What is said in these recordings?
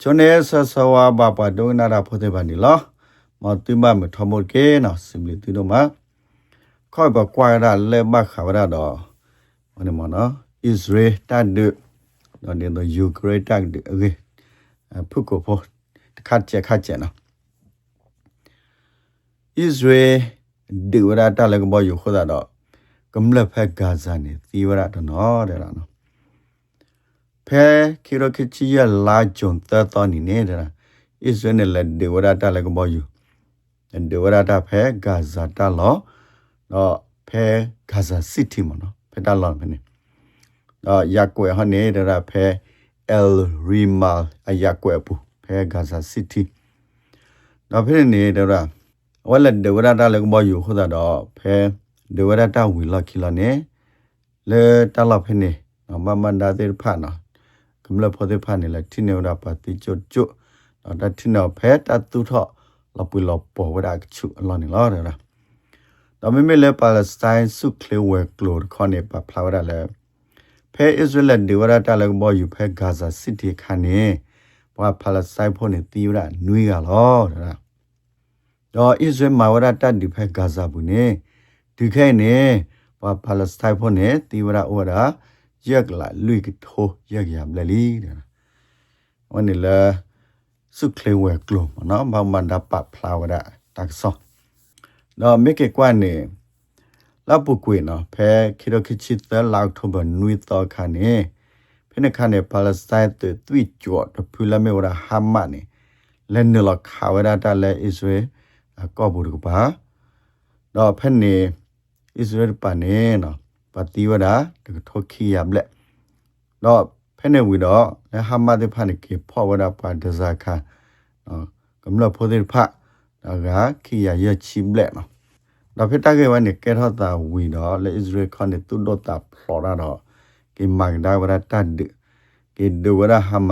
ချွန်နေဆဆဝါဘာပါဒုနာရာဖိုတဲ့ပါနီလောမတူမမထမိုကေနော်စင်လီတူတော့မခေါ်ပါကွာရလဲမခါရတော့မနမနော်ဣသရေတတ်ဒနော်ဒီတော့ယူကရိန်းတတ်ဒအေဖုကိုဖို့ခတ်ချက်ခတ်ချက်နော်ဣသရေဒီဝရတာလည်းဘောယူခေါ်တာတော့ကမ္လဖက်ဂါဇာနေသီဝရတော့နော်တဲ့လားနော် ဖဲခိရခချီရလာဂျွန်တတော်နေနေတာဣသရေနဲ့လည်းဒီဝရတာလည်းဘောယူဒီဝရတာဖဲဂါဇာတာလောတော့ဖဲဂါဇာစီတီမနော်ဖဲတာလောဖဲနေတော့ရက်ွယ်ဟနေတာဖဲ El Rimal အရက်ွယ်ပူဖဲဂါဇာစီတီတော့ဖဲနေတာဝလက်ဒဝရတာလည်းဘောယူခဒတော့ဖဲဒဝရတာဝီလခီလနေလေတလဖနေမမန္ဒတဲ့ဖာနော် ကမ္လဖို့တဲ့ဖာနေလဲတိနေရပါတိချွတ်ချွတ်တော့တတိနောဖဲတတူထော့လပွေလပေါ်ဝရကချူအလောနေလောရတာတော့မိမိလေပါလက်စတိုင်းစုကလေဝဲကလိုခေါနေပါဖလာဝရလဲဖဲအစ္စရေးလက်ဒဝရတာလည်းဘောယူဖဲဂါဇာစစ်တီခါနေဘာဖလာစတိုင်းဖို့နေတီရနွေးရလောတဲ့တော့ဣသရေလမှာဝရတတ်ဒီဖက်ဂါဇာဘူးနေဒီခဲနေဘာပါလက်စတိုင်းဖို့နေတီဝရဩရာ ရက်လာလွိကထိုရက်ရမလလီတဲ့ဝန်နေလာစုကလေဝဲကလုံးနော်ဘာမန္ဒပဖလာဝရတက်ဆောတော့မိကေကွာနေလာပုကွေနော်ဖဲခိရခိချစ်တလောက်ထဘနွိတော့ခါနေဖိနခါနေပါလက်စတိုင်းတွေတွိကြော့တဖူလာမေဝရဟာမနေလဲနလခါဝရတာလဲဣသရေလကောဘူးကပါတော့ဖက်နေဣသရေလပါနေနော် ပတိဝဒတကထောခီယဘလက်တော့ဖက်နေဝီတော့လဲဟာမတဲ့ဖနေကေဖောဝဒပါဒဇာခါနော်ကမ္လဖိုတဲ့ဖဒါကခီယရချိဘလက်နော်တော့ဖက်တကေဝနေကေထောတာဝီတော့လဲဣသရေလခနေတုဒတာဖလော်ရာတော့ကေမန်ဒါဝရတတ်ကေဒဝရဟာမ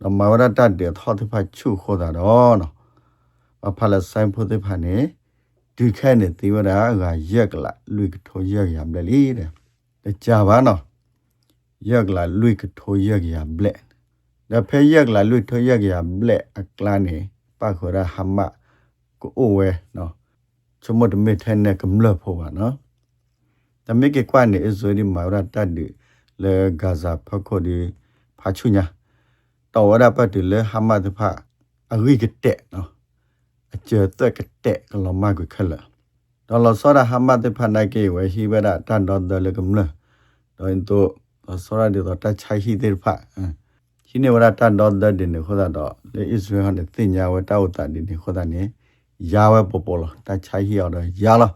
တော့မဝရတတ်တဲ့ထောတဲ့ဖချုခေါ်တာတော့နော်ဖာလဆိုင်ဖို့တဲ့ဖာနေ ဒီခဲနေတေဝရာကရက်ကလာလွိကထိုရက်ရမလဲတဲ့တကြပါနော်ရက်ကလာလွိကထိုရက်ရမလဲဒါဖဲရက်လာလွိထိုရက်ရမလဲအကလာနေပခရဟမကိုအိုဝဲနော်ချမတ်မေထဲနဲ့ကမလဖို့ပါနော်တမေကေကွာနေအဇိုဒီမာရတတ်ဒီလေဂါဇာဖခိုဒီဖာချုညာတော်ဝရပတ်ဒီလေဟမတ်ဖာအဂိကတဲ့နော် အကျတဲ့ကတဲ့ကလမကွခလဒေါ်လာစောရဟမတ်ဖာနိုင်ကေဝဟိဝရတန်တော်တယ်ကမလတော့င်တော့စောရဒီတော့တချိုင်ဟိတဲ့ဖာဟိနေဝရတန်တော်တဲ့ဒီနေခေါ်တော့လေဣသရေလနဲ့တင်ညာဝတောက်တာဒီနေခေါ်တာနေယာဝပပလတချိုင်ဟိအောင်တော့ယာလာ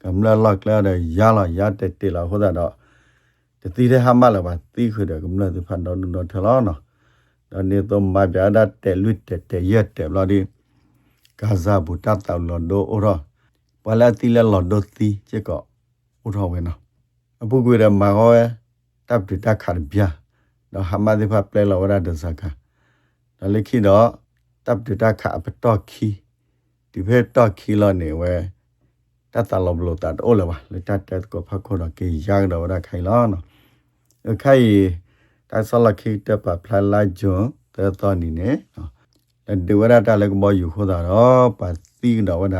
ကမလလောက်ကလာတော့ယာလာယာတက်တေလာခေါ်တော့တတိတဲ့ဟမတ်လာပါတီးခွေတယ်ကမလဒီဖန်တော်တော့ထလောနော်တော့နေတော့မပြာဒတဲ့လွတ်တဲ့ရက်တဲ့ဘလာဒီ ဂါဇာဘူတတ်တောလော်ဒိုအိုရပလာတီလာလော်ဒိုတီချေကောဥထောဝဲနော်အပုကွေရမာဟောတပ်တတခါဗျာတော့ဟမဒီဖပလဲလော်ရဒဇာကဒါလိခိတော့တပ်တတခါအပတော့ခီဒီဖက်တော့ခီလောနေဝဲတတ်တလောဘလို့တတ်အိုလပါလေတတ်တတ်ကိုဖခေါ်တော့ကေရတော့ရခိုင်လောနော်ခိုင်တဆလခိတပဖလာလာဂျွန်တဲ့တော်နေနေနော် ဒေဝရတာလည်းဘောယူခိုးတာတော့ပါတိတော့ဝဒ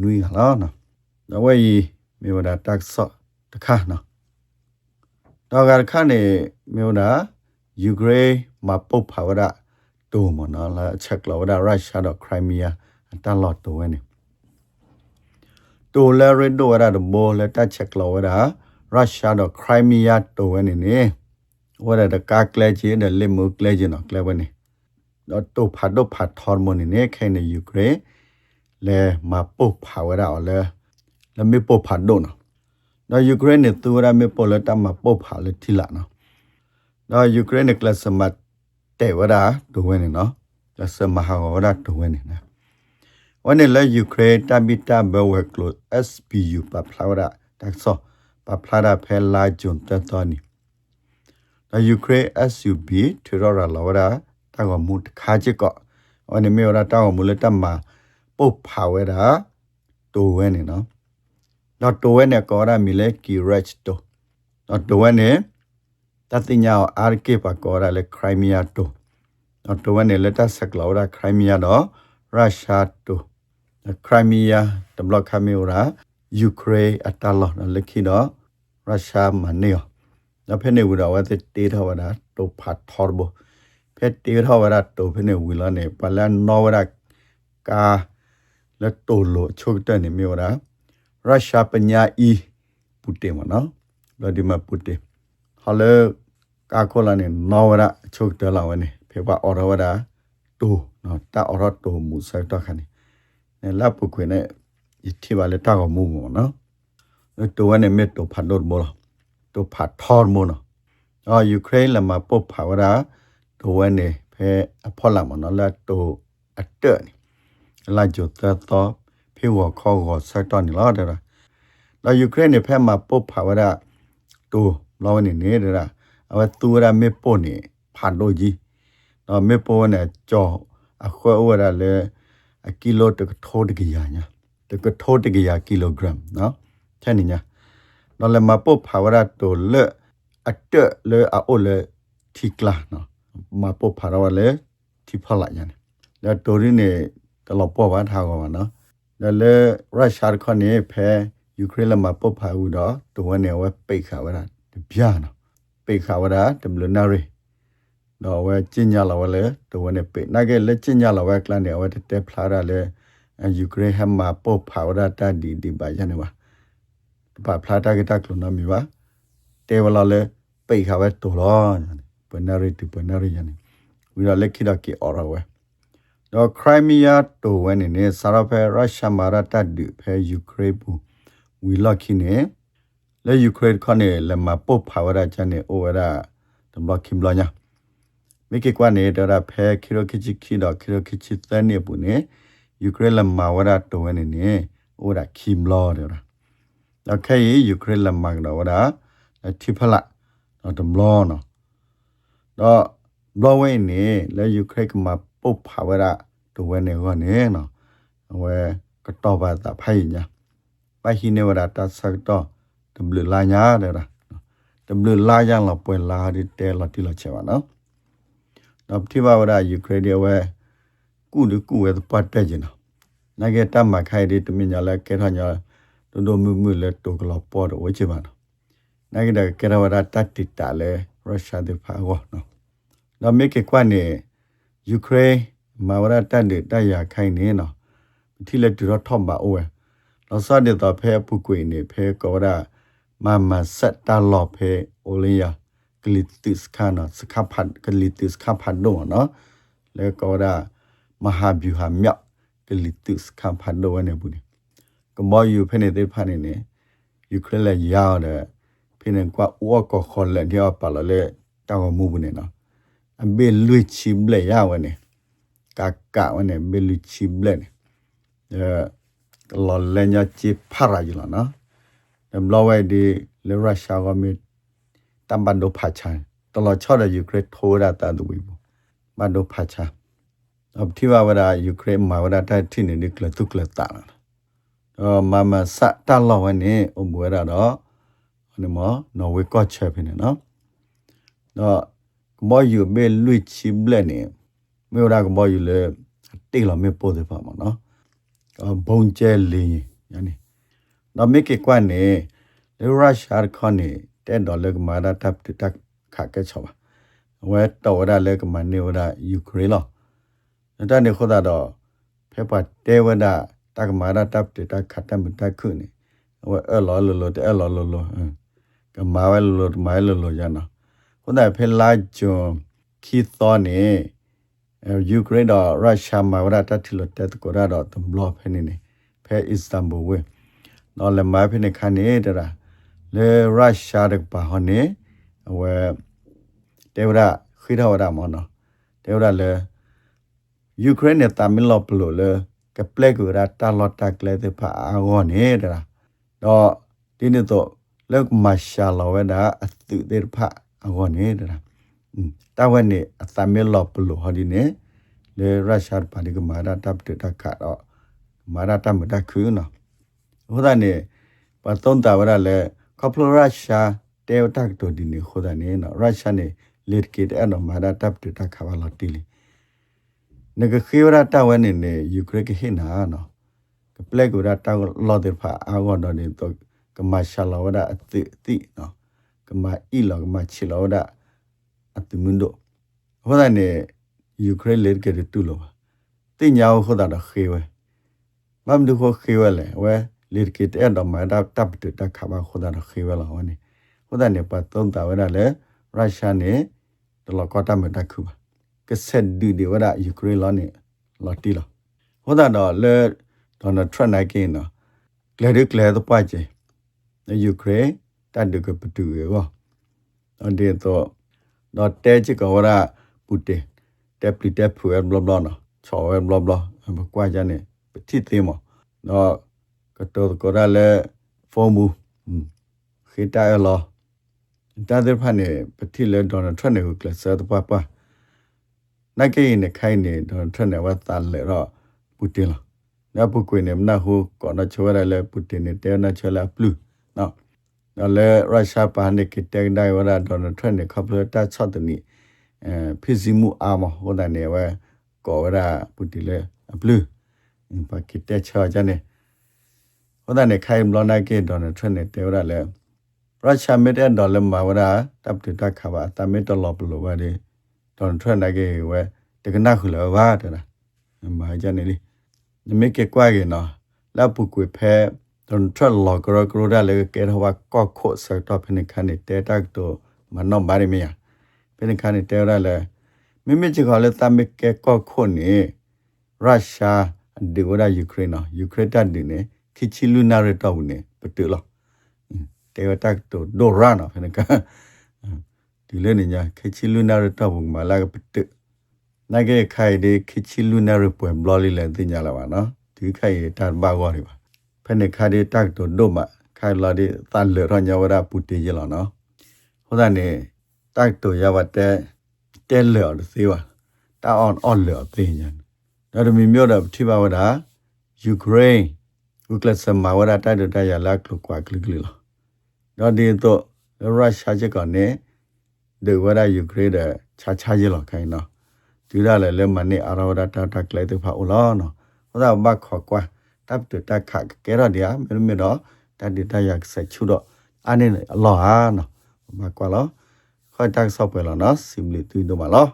နွေလာနော်တော့ဝေးမြေဝဒတက်ဆော့တခါနော်တော့ကခါနေမြေဝဒယူကရိန်းမှာပုတ်ဖာဝဒတိုမနော်လာချက်လောဝဒရုရှားတော့ခရိုင်းမီးယားတန်လော့တိုဝဲနေတိုလဲရဒိုဝဒဘောလဲတက်ချက်လောဝဒရုရှားတော့ခရိုင်းမီးယားတိုဝဲနေနေဝဒတကာကလဲချင်းတယ်လီမူကလဲချင်းနော်ကလဲဝဲနေ တော့တုတ်ဖတ်တော့ဖတ်ထော်မနေနေခိုင်နေယူကရေလဲမပုတ်ဖာဝရအော်လဲလဲမေပုတ်ဖတ်တော့နော်တော့ယူကရိန်းနဲ့သူရမေပုတ်လက်တမပုတ်ဖာလက်ထီလာနော်တော့ယူကရိန်းနဲ့ကလစမတ်တဲဝရဒိုဝဲနေနော်ကလစမဟာဝရဒိုဝဲနေနော်วันนี้เลยยูเครนตาบิตาเบลเวกลู SPU ปะพลาวดาดักซอปะพลาดาเพลาจุนตะตอนี่แล้วยูเครน SUB ที่เราลาวดา တာကမူခါချစ်ကောအနိမေရတာကမူလတမပုတ်ဖာဝဲတာတိုဝဲနေနော်တော့တိုဝဲနေကောရမီလေကီရက်တိုတော့တိုဝဲနေတတိညာအာကေပါကောရလေခရိုင်းမီယာတိုတော့တော့ဝင်လက်တဆက်ကလောရာခရိုင်းမီယာတော့ရုရှားတူခရိုင်းမီယာတဘလခမီယရာယူကရိန်းအတလောလက်ခိတော့ရုရှားမနေရောတော့ဖက်နေဝတော့ဝတ်တေးထောဝတာတိုဖတ်ထော်ဘ ဖက်တေးထောဝတာတိုဖက်နေဝီလာနေပလန်နော်ဝရကာလက်တိုလိုချုပ်တဲ့နေမျိုးရာရုရှားပညာအီပူတေမနော်ဗလာဒီမာပူတေဟောလေကာကိုလာနေနော်ဝရချုပ်တယ်လာဝနေဖေပါအော်ရဝတာတိုနော်တာအော်ရတိုမူဆိုင်တော့ခဏနေလပ်ပုခွေနေဒီတိပါလေတာကမူမောနော်တိုဝနေမေတိုဖတ်လို့ဘောတိုဖတ်ထော်မောနော်အော်ယူကရိန်းလမှာပုတ်ဖာဝရာ တိုဝနေဖဲအဖော်လာမနော်လာတိုအတက်နေလာကြတော့တော့ဖေဝခေါ်ခေါ်ဆက်တော့နေလားတဲ့လာယူကရိန်းနေဖဲမှာပုတ်ဖာဝရာတိုလောနေနေတာအဝသူရမေပိုနေဖာလို့ကြီးတော့မေပိုနဲ့ကြောအခွဲဝရလေအကီလိုတကထိုးတကရညာတကထိုးတကရကီလိုဂရမ်နော်ချန်ညာတော့လေမပုတ်ဖာဝရတိုလေအတက်လေအိုလေတီကလာနော် မပုတ်ဖာရဝလေတီဖလာညာလေတိုရင်းနေတလောပေါ်ပါထားကောပါနော်လေလေရုရှားခေါနေဖဲယူကရိန်းလမှာပုတ်ဖာဦးတော့တဝနေဝဲပိတ်ခါဝရတပြားနော်ပိတ်ခါဝရတဘလနာရီတော့ဝဲကျင်းညလာဝဲလေတဝနေပိတ်နာကဲလက်ကျင်းညလာဝဲကလန်နေဝဲတက်ဖလာရလေယူကရိန်းဟမ်မှာပုတ်ဖာဝရတဒီဒီပါရနေပါပါဖလာတာကတကလနမီပါတေဝလာလေပိတ်ခါဝဲတော်လော ပနရီတီပနရီယနေဝီရလက်ခိဒကီအော်ရဝဲတော့ခရိုင်းမီးယားတိုဝဲနေနေဆာရဖဲရုရှားမာရတတ်ဒီဖဲယူကရိန်းပူဝီလောက်ခိနေလေယူကရိန်းခနဲ့လမပုတ်ဖာဝရချန်နေအိုဝရတဘခိမလာညာမိကေကွာနေဒရဖဲခီရိုခီချီခီတော့ခီရိုခီချီသန်နေပူနေယူကရိန်းလမဝရတိုဝဲနေနေအိုရခိမလာတယ်တော့ခဲယူကရိန်းလမကတော့ဝရတိဖလာတော့တမလောနော် တော့ဘလဝဲနေလေယူကရိန်းကမှာပုတ်ဖာဝရတိုဝဲနေကောနေနော်ဝဲကတော့ပါတာဖိုင်ညာပိုင်ဟိနေဝရတာဆက်တော့တဘလလာညာတဲ့လားတဘလလာညာလပွဲလာဒီတဲလာတိလာချေပါနော်တော့တိဘဝရယူကရိန်းဝဲကုလူကုဝဲပတ်တဲ့ကျင်နော်နိုင်ကတမခိုင်ဒီတမညာလဲကဲထညာဒုဒုမှုမှုလဲတိုကလပေါ်တော့ဝဲချပါနော်နိုင်ကကဲရဝရတတ်တိတာလဲရုရှားဒီဖာဝနော် တော့မိကေကွနဲ့ယူကရိန်းမာဝရတတ်တဲ့တရခိုင်နေနော်ဒီလက်တူတော့ထောက်ပါအိုးလောစတဲ့တော့ဖဲပုကွေနေဖဲကောရမမဆက်တာလောဖဲအိုလီယာဂလီတစ်ခါနော်စခဖတ်ဂလီတစ်ခဖတ်တော့နော်လေကောရမဟာဗျူဟာမြောက်ဂလီတစ်ခဖတ်တော့နေဘူးကမောယူဖဲနေတဲ့ဖာနေနေယူကရိန်းလည်းရောက်တယ်ဖိနေကွာဝါကောခေါ်လက်ဒီအပါလေတောင်းမှုဘူးနေနော် အဘေလွိချီဘလေရဝနေကာကာဝနေဘေလွိချီဘလေနေအဲလော်လညာချီဖရာကြီးလာနော်ဒမ်လောဝဲဒီလေရုရှားကမီတမ်ဘန်ဒိုဖာချန်တလောချောတဲ့ယူကရိန်းထိုးရတာတူဘူးဘန်ဒိုဖာချာအပတိဝဝရာယူကရိန်းမှာဝရာတဲ့ထိနေဒီကလတုကလတာအော်မမစတလောဝနေအမွေရတော့ဟိုမနော်ဝေကော့ချက်ဖြစ်နေနော်တော့ မောယူမေလွိချီဘလက်နေမေရာကမောယူလေတိလာမေပို့တယ်ပါမနော်ဘုံကျဲလင်းယနေ့တော့မေကေကွမ်နေလေရုရှားခွန်နေတဲ့ဒေါ်လာကမာတာတပ်တက်ခါကဲချောပါဝဲတော်ရလဲကမနေဝဒယူကရိန်းလောတန်နေခေါ်တာတော့ဖေပတ်တဲဝဒတကမာတာတပ်တက်ခတ်တမတက်ခုနေဝဲအလောလောလောတဲအလောလောလောကမာဝဲလောမိုင်လောလောရနော် ခုနကဖေလာဂျွန်ခီသောနေယူကရိန်းတော့ရုရှားမှာဝရတတ်ထလို့တက်ကိုရတော့တဘလဖဲနေနေဖဲအစ္စတန်ဘူဝဲနော်လေမိုင်ဖဲနေခါနေတရာလေရုရှားတဲ့ပါဟနေဝဲတေဝရခိရဝရမောနော်တေဝရလေယူကရိန်းနဲ့တာမီလောပလို့လေကပလက်ကိုရတာလော့တက်လေတဲ့ပါအာဂောနေတရာတော့ဒီနေ့တော့လက်မရှာလောဝဲတာအသူတဲ့ဖာ အကောနေတာတာဝနေအသမီလောပလိုဟဒီနေလေရုရှားပါဒီကမာရာတပ်တတခါတော့မာရာတမတခုနော်ဟိုဒနေပတ်တုံးတာဝရလေကပလိုရုရှားတေဝတက်တိုဒီနေဟိုဒနေနော်ရုရှားနေလေကေတဲ့နော်မာရာတပ်တတခါပါလို့တီလီနဂခေဝရတာဝနေနေယူကရိကဟိနာနော်ကပလက်ကိုရတာလော်တဲ့ဖာအာဂေါ်တော်နေတော့ကမရှာလောဒအတိတိနော် ကမအီလောကမချီလောဒအတိမွန်းတို့ဟောတဲ့နေယူကရိလေကရတူလောတင်ညာဟောတာတော့ခေဝဲမမ်ဒူခိုခေဝဲလေဝဲလေကတဲ့တော့မဒါတပ်တတခါမဟောတာတော့ခေဝဲလောဝနေဟောတဲ့နေပတ်သုံးတာဝဲတာလေရုရှားနေတလကောတာမတခုပါကဆက်ဒီဒီဝဒယူကရိလောနေလော်တီလောဟောတာတော့လေဒေါ်နယ်ထရန့်နိုင်ကင်းနော်ကလေဒကလေတော့ပွားချေယူကရိ တတ်ဒကပတူရောအန်ဒီတော့တော့တဲချကဝရပူတေတက်ပလီတက်ဖွယ်ဘလဘလနော်ချော်ဝဲဘလဘလဘကွာကြနေပတိသေးမတော့ကတော့ကရလေဖုံးဘူးခိတရလောတာတဲ့ဖာနေပတိလေဒေါ်နယ်ထရန့်နေကိုကလဆတ်ပွားပွားနိုင်ကိနေခိုင်းနေဒေါ်နယ်ထရန့်နေဝတ်တန်လေတော့ပူတင်လားနပုကွေနေမနာဟုကောနချဝရလေပူတင်နေတဲနာချလာပလူနော် နော်လေရုရှားပါနေကတဲ့ဒိုင်ဝရဒေါ်နယ်ထရန့်နေကပလတာချတ်တနီအဲဖိစီမှုအာမဟိုဒနေဝဲကောဝရပူတီလေပလူပါကတဲ့ချာကြနေဟိုဒနေခိုင်ဘလနာကေဒေါ်နယ်ထရန့်နေတဲဝရလေရုရှားမစ်တဲ့ဒေါ်လာမှာဝရတပ်တတခါပါတမစ်တလောပလိုဝဲဒီဒေါ်နယ်ထရန့်နေကေဝဲတကနာခုလောဝါတရာမာကြနေလီနမေကေကွာကေနော်လာပုကွေဖဲ ဒွန်ထရလောကရကရဒါလေကေဟဝကော့ခိုဆက်တော့ဖနေခနေတဲတက်တော့မနောဘာရမီယာဖနေခနေတဲရလေမိမိချီကလည်းတမေကေကော့ခိုနေရုရှားဒီဝရယူကရိန်းနော်ယူကရိန်းတက်ဒီနေခိချီလူနာရတော့နေပတူလောတဲတက်တော့ဒိုရာနော်ဖနေခဒီလေနေညာခိချီလူနာရတော့မလာကပတူနိုင်ကေခိုင်ဒီခိချီလူနာရပွင့်ဘလော်လီလည်းတင်ကြလာပါနော်ဒီခိုင်တတ်ပါကောရီပါ ဖနေခါဒီတက်တော့ဒိုမခိုင်လာဒီတန်လေရညဝရပူတီရလောနော်ဟိုဒါနေတက်တော့ရပါတဲ့တဲလေော်သေးပါတာအွန်အော်လေော်သိညာဒါတမီမျိုးတော့ထိပါဝဒယူကရိန်းဥကလစမဝရတိုက်တော့တရလာကလကွာကလကလလောတော့ဒီတော့ရုရှားချက်ကနေဒီဝရယူကရိန်းတဲ့ခြားခြားရလောခိုင်းနော်ဒီရလည်းလည်းမနေ့အရောဒတာတက်လိုက်တဲ့ဖာဦးလောနော်ဟောတာဘခေါ်ကွာ တပ်တတက်ခကဲရဒီယာမေမေတော့တတ်ဒီတရဆက်ချူတော့အနေနဲ့အလောဟာနော်မကွာလောခေါ်တက်ဆော့ပဲလောနော် simply တူတော့မလော